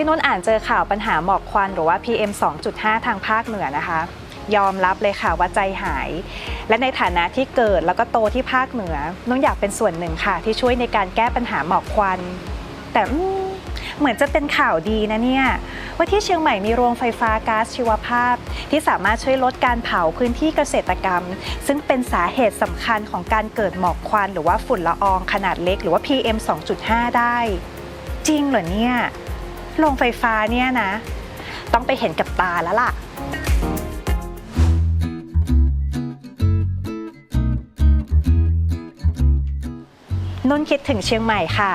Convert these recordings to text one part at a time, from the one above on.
ที่นุ่นอ่านเจอข่าวปัญหาหมอกควันหรือว่า PM 2.5 ทางภาคเหนือนะคะ ยอมรับเลยค่ะว่าใจหาย และในฐานะที่เกิดแล้วก็โตที่ภาคเหนือ นุ่นอยากเป็นส่วนหนึ่งค่ะ ที่ช่วยในการแก้ปัญหาหมอกควัน แต่เหมือนจะเป็นข่าวดีนะเนี่ย ว่าที่เชียงใหม่มีโรงไฟฟ้าก๊าซชีวภาพ ที่สามารถช่วยลดการเผาพื้นที่เกษตรกรรม ซึ่งเป็นสาเหตุสำคัญของการเกิดหมอกควัน หรือว่าฝุ่นละอองขนาดเล็ก หรือว่า PM 2.5 ได้ จริงเหรอเนี่ย โรงไฟฟ้าเนี่ยนะ ต้องไปเห็นกับตาแล้วล่ะ นุ่นคิดถึงเชียงใหม่ค่ะ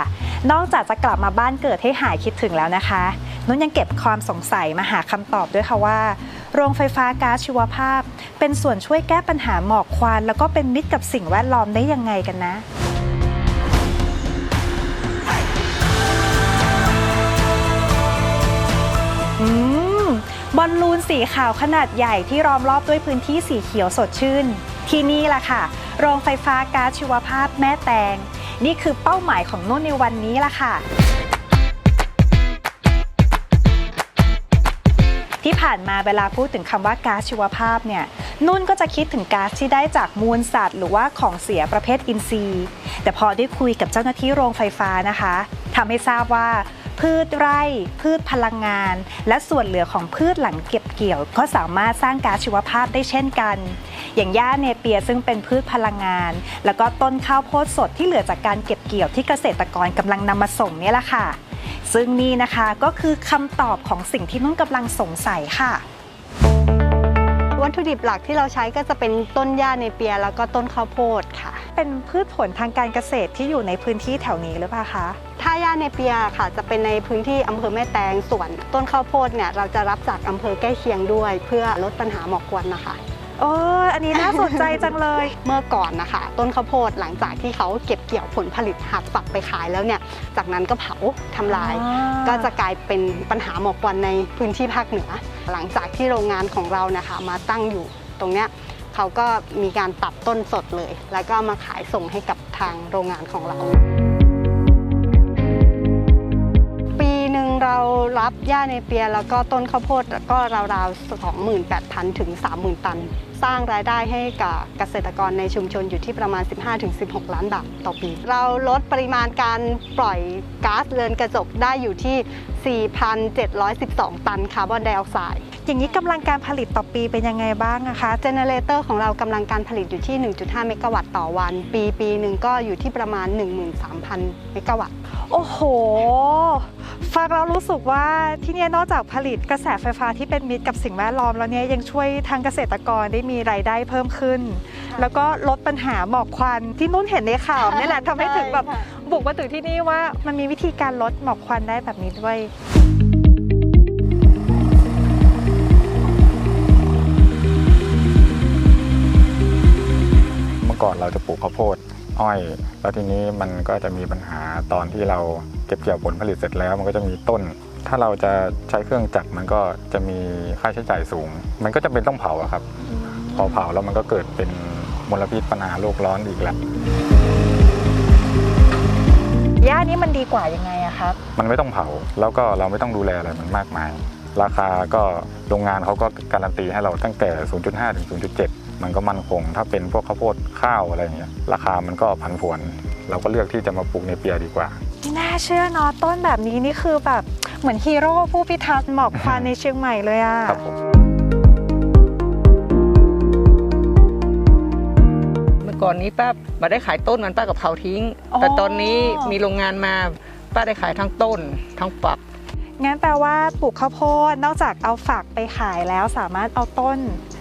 นอกจากจะกลับมาบ้านเกิดให้หายคิดถึงแล้วนะคะ นุ่นยังเก็บความสงสัยมาหาคำตอบด้วยค่ะว่า โรงไฟฟ้าก๊าซชีวภาพ เป็นส่วนช่วยแก้ปัญหาหมอกควัน แล้วก็เป็นมิตรกับสิ่งแวดล้อมได้ยังไงกันนะ สีขาวขนาดใหญ่ที่ล้อมรอบด้วยพื้นที่สีเขียวสดชื่น ที่นี่ล่ะค่ะ โรงไฟฟ้าก๊าซชีวภาพแม่แตง นี่คือเป้าหมายของนุ่นในวันนี้ล่ะค่ะ ที่ผ่านมาเวลาพูดถึงคำว่าก๊าซชีวภาพเนี่ยนุ่นก็จะคิดถึงก๊าซที่ได้จากมูลสัตว์ หรือว่าของเสียประเภทอินทรีย์ แต่พอได้คุยกับเจ้าหน้าที่โรงไฟฟ้านะคะทำให้ทราบว่า พืชไร่ พืชพลังงาน และส่วนเหลือของพืชหลังเก็บเกี่ยว ก็สามารถสร้างก๊าซชีวภาพได้เช่นกัน อย่างหญ้าเนเปียซึ่งเป็นพืชพลังงาน แล้วก็ต้นข้าวโพดสดที่เหลือจากการเก็บเกี่ยวที่เกษตรกรกำลังนำมาส่งเนี่ยแหละค่ะ ซึ่งนี่นะคะก็คือคำตอบของสิ่งที่นุ่นกำลังสงสัยค่ะวัตถุดิบหลักที่เราใช้ก็จะเป็นต้นหญ้าในเปียแล้วก็ต้นข้าวโพดค่ะ เป็นพืชผลทางการเกษตรที่อยู่ในพื้นที่แถวนี้หรือเปล่าคะ ถ้าหญ้าในเปียค่ะจะเป็นในพื้นที่อำเภอแม่แตงส่วน ต้นข้าวโพดเนี่ยเราจะรับจากอำเภอใกล้เคียงด้วย เพื่อลดปัญหาหมอกควันนะคะโอ้ยอันนี้น่าสนใจจังเลย เมื่อก่อนนะคะ ต้นข้าวโพดหลังจากที่เขาเก็บเกี่ยวผลผลิตหักฝักไปขายแล้วเนี่ย จากนั้นก็เผาทำลายอ่าก็จะกลายเป็นปัญหาหมอกควันในพื้นที่ภาคเหนือ หลังจากที่โรงงานของเรานะคะมาตั้งอยู่ตรงเนี้ยเขาก็มีการตัดต้นสดเลย แล้วก็มาขายส่งให้กับทางโรงงานของเรา เรารับหญ้าในเปียแล้วก็ต้นข้าวโพดก็ราวๆ 28,000 ถึง 30,000 ตัน สร้างรายได้ให้กับเกษตรกรในชุมชนอยู่ที่ประมาณ 15-16 ล้านบาทต่อปี เราลดปริมาณการปล่อยก๊าซเรือนกระจกได้อยู่ที่ 4,712 ตันคาร์บอนไดออกไซด์ อย่างนี้กำลังการผลิตต่อปีเป็นยังไงบ้างนะคะ เจเนเรเตอร์ของเรากำลังการผลิตอยู่ที่ 1.5 เมกะวัตต์ต่อวัน ปีปีหนึ่งก็อยู่ที่ประมาณ 13,000 เมกะวัตต์ โอ้โห ฟังแล้วรู้สึกว่าที่เนี่ยนอกจากผลิตกระแสไฟฟ้าที่เป็นมิตรกับสิ่งแวดล้อมแล้วเนี่ยยังช่วยทางเกษตรกรได้มีรายได้เพิ่มขึ้น แล้วก็ลดปัญหาหมอกควันที่นุ่นเห็นในข่าวนี่แหละทำให้ถึงแบบ ใช่ค่ะบุกมาถึงที่นี่ว่ามันมีวิธีการลดหมอกควันได้แบบนี้ด้วยเมื่อก่อนเราจะปลูกข้าวโพดอ้อย แล้วทีนี้มันก็จะมีปัญหาตอนที่เราเก็บเกี่ยวผลผลิตเสร็จแล้ว มันก็จะมีต้น ถ้าเราจะใช้เครื่องจักรมันก็จะมีค่าใช้จ่ายสูง มันก็จะเป็นต้องเผาอะครับ พอเผาแล้วมันก็เกิดเป็นมลพิษปัญหาโลกร้อนอีกแล้ว หญ้านี้มันดีกว่ายังไงอะครับ มันไม่ต้องเผาแล้วก็เราไม่ต้องดูแลอะไรมันมากมาย ราคาก็โรงงานเขาก็การันตีให้เราตั้งแต่ 0.5 ถึง 0.7 มันก็มั่นคง ถ้าเป็นพวกข้าวโพดข้าวอะไรอย่างเงี้ยราคามันก็ผันผวน เราก็เลือกที่จะมาปลูกในเปียดีกว่าไม่น่าเชื่อเนาะต้นแบบนี้นี่คือแบบเหมือนฮีโร่ผู้พิทักษ์หมอกควันในเชียงใหม่เลยอะครับผม ก่อนนี้ป้ามาได้ขายต้นมันป้ากับเผาทิ้ง แต่ตอนนี้มีโรงงานมาป้าได้ขายทั้งต้นทั้งฝักงั้นแปลว่าปลูกข้าวโพดนอกจากเอาฝักไปขายแล้วสามารถเอาต้น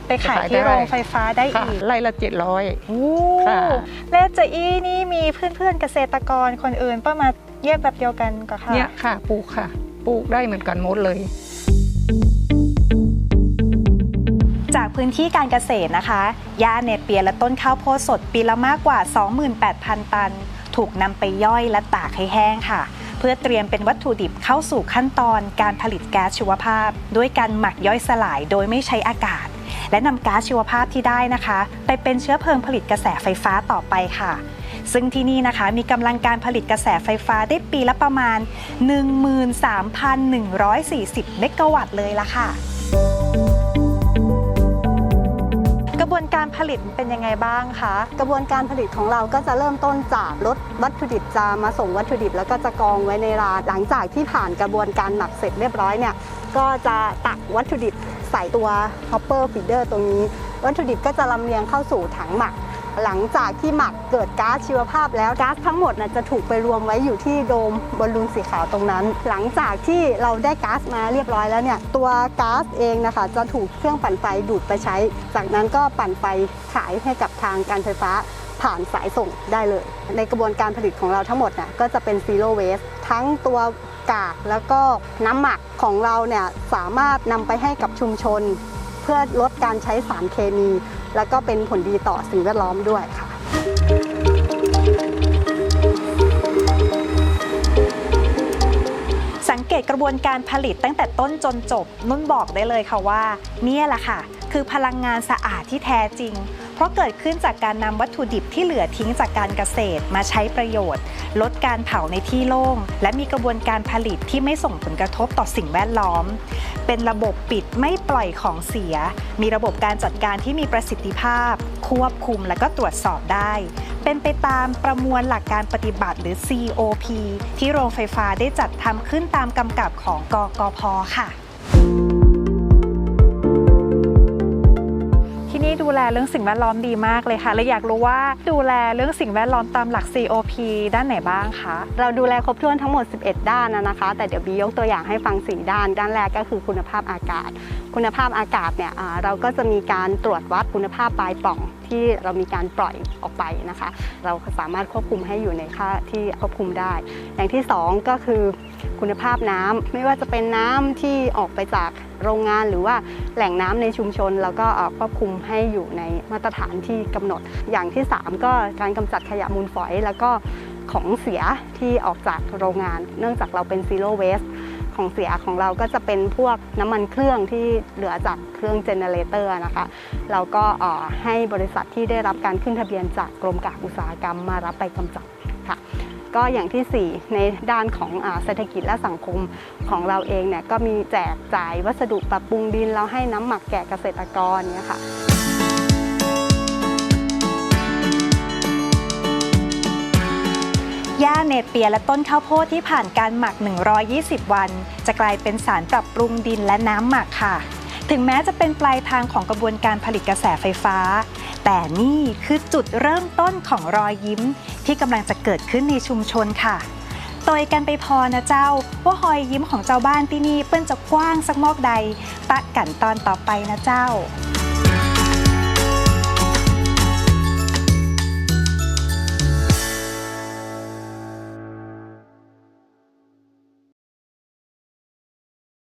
ไปขายไปขายที่ได้โรงไฟฟ้าได้ค่ะอีกไล่ละเจ็ดร้อยโอ้ค่ะเลเจอี้นี่มีเพื่อนๆเกษตรกรคนอื่นป้ามาเยียบแบบเดียวกันกับค่ะเนี่ยค่ะปลูกค่ะ ปลูกได้เหมือนกันหมดเลย พื้นที่การเกษตรนะคะหญ้าเนเปียและต้นข้าวโพดสดปีละมากกว่า 28,000 ตัน ถูกนำไปย่อยและตากให้แห้งค่ะ เพื่อเตรียมเป็นวัตถุดิบเข้าสู่ขั้นตอนการผลิตแก๊สชีวภาพ ด้วยการหมักย่อยสลายโดยไม่ใช้อากาศ และนำก๊าซชีวภาพที่ได้นะคะ ไปเป็นเชื้อเพลิงผลิตกระแสไฟฟ้าต่อไปค่ะซึ่งที่นี่นะคะมีกำลังการผลิตกระแสไฟฟ้าได้ปีละประมาณ 13,140 เมกะวัตต์เลยละค่ะ ระบวนการผลิตเป็นยังไงบ้างคะกระบวนการผลิตของเราก็จะเริ่มต้นจากรถวัตถุดิบจะมาส่งวัตถุดิบ แล้วก็จะกองไว้ในร้านหลังจากที่ผ่านกระบวนการหมักเสร็จเรียบร้อยเนี่ยก็จะตักวัตถุดิบใส่ตัว hopper feeder ตรงนี้ วัตถุดิบก็จะลำเลียงเข้าสู่ถังหมัก หลังจากที่หมักเกิดก๊าซชีวภาพแล้วก๊าซทั้งหมดนะจะถูกไปรวมไว้อยู่ที่โดมบอลลูนสีขาวตรงนั้น หลังจากที่เราได้ก๊าซมาเรียบร้อยแล้วเนี่ยตัวก๊าซเองนะคะจะถูกเครื่องปั่นไฟดูดไปใช้ จากนั้นก็ปั่นไฟขายให้กับทางการไฟฟ้าผ่านสายส่งได้เลย ในกระบวนการผลิตของเราทั้งหมดนี่ยก็จะเป็น zero waste ทั้งตัวกากแล้วก็น้ำหมักของเราเนี่ยสามารถนำไปให้กับชุมชน เพื่อลดการใช้สารเคมี แล้วก็เป็นผลดีต่อสิ่งแวดล้อมด้วยค่ะสังเกตกระบวนการผลิตตั้งแต่ต้นจนจบนุ่นบอกได้เลยค่ะว่า เนี่ยแหละค่ะ คือพลังงานสะอาดที่แท้จริง เพราะเกิดขึ้นจากการนำวัตถุดิบที่เหลือทิ้งจากการเกษตรมาใช้ประโยชน์ ลดการเผาในที่โล่ง และมีกระบวนการผลิตที่ไม่ส่งผลกระทบต่อสิ่งแวดล้อม เป็นระบบปิดไม่ปล่อยของเสีย มีระบบการจัดการที่มีประสิทธิภาพ ควบคุมและก็ตรวจสอบได้ เป็นไปตามประมวลหลักการปฏิบัติหรือ COP ที่โรงไฟฟ้าได้จัดทำขึ้นตามกำกับของกกพค่ะ ดูแลเรื่องสิ่งแวดล้อมดีมากเลยค่ะและอยากรู้ว่าดูแลเรื่องสิ่งแวดล้อมตามหลัก COP ด้านไหนบ้างคะเราดูแลครบถ้วนทั้งหมด 11 ด้านนะคะ แต่เดี๋ยวบียกตัวอย่างให้ฟัง 4 ด้าน ด้านแรกก็คือคุณภาพอากาศ คุณภาพอากาศเนี่ยเราก็จะมีการตรวจวัดคุณภาพปลายปล่องที่เรามีการปล่อยออกไปนะคะ เราสามารถควบคุมให้อยู่ในค่าที่ควบคุมได้ อย่างที่ 2 ก็คือคุณภาพน้ำไม่ว่าจะเป็นน้ำที่ออกไปจาก โรงงานหรือว่าแหล่งน้ำในชุมชน แล้วก็ควบคุมให้อยู่ในมาตรฐานที่กำหนด อย่างที่ 3 ก็การกำจัดขยะมูลฝอย แล้วก็ของเสียที่ออกจากโรงงาน เนื่องจากเราเป็น zero waste ของเสียของเราก็จะเป็นพวกน้ำมันเครื่องที่เหลือจากเครื่องเจเนเรเตอร์นะคะเราก็ให้บริษัทที่ได้รับการขึ้นทะเบียนจากกรมกากอุตสาหกรรมมารับไปกำจัด ก็อย่างที่ 4 ในด้านของเศรษฐกิจและสังคมของเราเองเนี่ยก็มีแจกจ่ายวัสดุปรับปรุงดิน เราให้น้ำหมักแก่เกษตรกรเนี่ยค่ะหญ้าเนเปียและต้นข้าวโพดที่ผ่านการหมัก 120 วัน จะกลายเป็นสารปรับปรุงดินและน้ำหมักค่ะ ถึงแม้จะเป็นปลายทางของกระบวนการผลิตกระแสไฟฟ้า แต่นี่คือจุดเริ่มต้นของรอยยิ้มที่กำลังจะเกิดขึ้นในชุมชนค่ะโตยกันไปพอนะเจ้า ว่าหอยยิ้มของเจ้าบ้านที่นี่เปิ้นจะกว้างสักมอกใดปะกันตอนต่อไปนะเจ้า